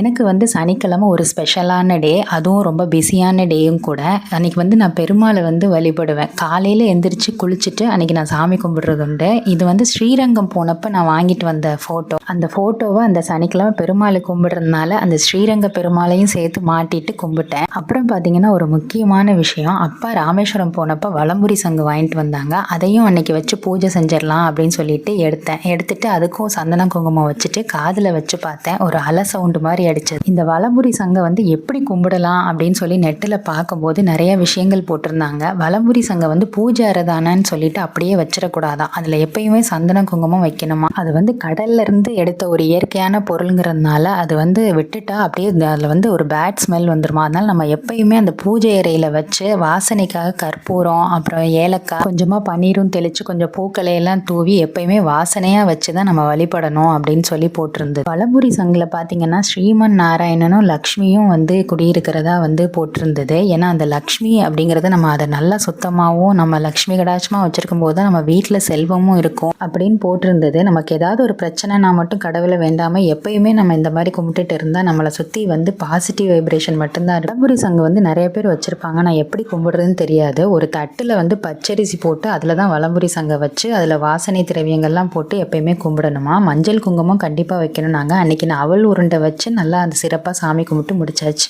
எனக்கு வந்து சனிக்கிழமை ஒரு ஸ்பெஷலான டே அதுவும் ரொம்ப பிஸியான டேயும் கூட. அன்றைக்கி வந்து நான் பெருமாளை வந்து வழிபடுவேன். காலையில் எந்திரிச்சு குளிச்சுட்டு அன்றைக்கி நான் சாமி கும்பிட்றது உண்டு. இது வந்து ஸ்ரீரங்கம் போனப்போ நான் வாங்கிட்டு வந்த ஃபோட்டோ அந்த ஃபோட்டோவை அந்த சனிக்கிழமை பெருமாளை கும்பிட்றதுனால அந்த ஸ்ரீரங்க பெருமாளையும் சேர்த்து மாட்டிட்டு கும்பிட்டேன். அப்புறம் பார்த்தீங்கன்னா ஒரு முக்கியமான விஷயம். அப்பா ராமேஸ்வரம் போனப்போ வளம்புரி சங்கு வாங்கிட்டு வந்தாங்க. அதையும் அன்னைக்கு வச்சு பூஜை செஞ்சிடலாம் அப்படின்னு சொல்லிட்டு எடுத்தேன். எடுத்துட்டு அதுக்கும் சந்தனம் குங்குமம் வச்சுட்டு காதில் வச்சு பார்த்தேன். ஒரு அலை சவுண்டு மாதிரி அடிச்சது. இந்த வலம்புரி சங்கம் வந்து எப்படி கும்பிடலாம் அப்படின்னு சொல்லி நெட்டில் பார்க்கும்போது நிறைய விஷயங்கள் போட்டிருந்தாங்க. வலம்புரி சங்கம் வந்து பூஜை அறதானன்னு சொல்லிட்டு அப்படியே வச்சிடக்கூடாதான். அதில் எப்பயுமே சந்தன குங்குமம் வைக்கணுமா? அது வந்து கடல்ல இருந்து எடுத்த ஒரு இயற்கையான பொருளுங்கிறதுனால அது வந்து விட்டுட்டா அப்படியே அதில் வந்து ஒரு பேட் ஸ்மெல் வந்துருமா? அதனால நம்ம எப்பயுமே அந்த பூஜை அறையில் வச்சு வாசனைக்காக கற்பூரம் அப்புறம் ஏலக்காய் கொஞ்சமாக பன்னீரும் தெளித்து கொஞ்சம் பூக்களை எல்லாம் தூவி எப்பயுமே வாசனையாக வச்சு தான் நம்ம வழிபடணும் அப்படின்னு சொல்லி போட்டிருந்தது. வலம்புரி சங்கில் பார்த்தீங்கன்னா ஸ்ரீ ஸ்ரீமன் நாராயணனும் லக்ஷ்மியும் வந்து குடியிருக்கிறதா வந்து போட்டிருந்தது. ஏன்னா அந்த லக்ஷ்மி அப்படிங்கிறத நம்ம அதை நல்லா சுத்தமாகவும் நம்ம லக்ஷ்மி கடாட்சமாக வச்சுருக்கும் போது தான் நம்ம வீட்டில் செல்வமும் இருக்கும் அப்படின்னு போட்டிருந்தது. நமக்கு ஏதாவது ஒரு பிரச்சனைனா மட்டும் கடவுளை வேண்டாமல் எப்பயுமே நம்ம இந்த மாதிரி கும்பிட்டுட்டு இருந்தால் நம்மளை சுற்றி வந்து பாசிட்டிவ் வைப்ரேஷன் மட்டும்தான் வலம்புரி சங்கு வந்து நிறைய பேர் வச்சுருப்பாங்க. நான் எப்படி கும்பிடுறதுன்னு தெரியாது. ஒரு தட்டில் வந்து பச்சரிசி போட்டு அதில் தான் வளம்புரி சங்கம் வச்சு அதில் வாசனை திரவியங்கள்லாம் போட்டு எப்பயுமே கும்பிடணுமா? மஞ்சள் குங்குமம் கண்டிப்பாக வைக்கணும் நாங்கள் அன்றைக்கி நான் அவல் உருண்டை வச்சு நல்லா அந்த சிறப்பாக சாமி கும்பிட்டு முடிச்சாச்சு.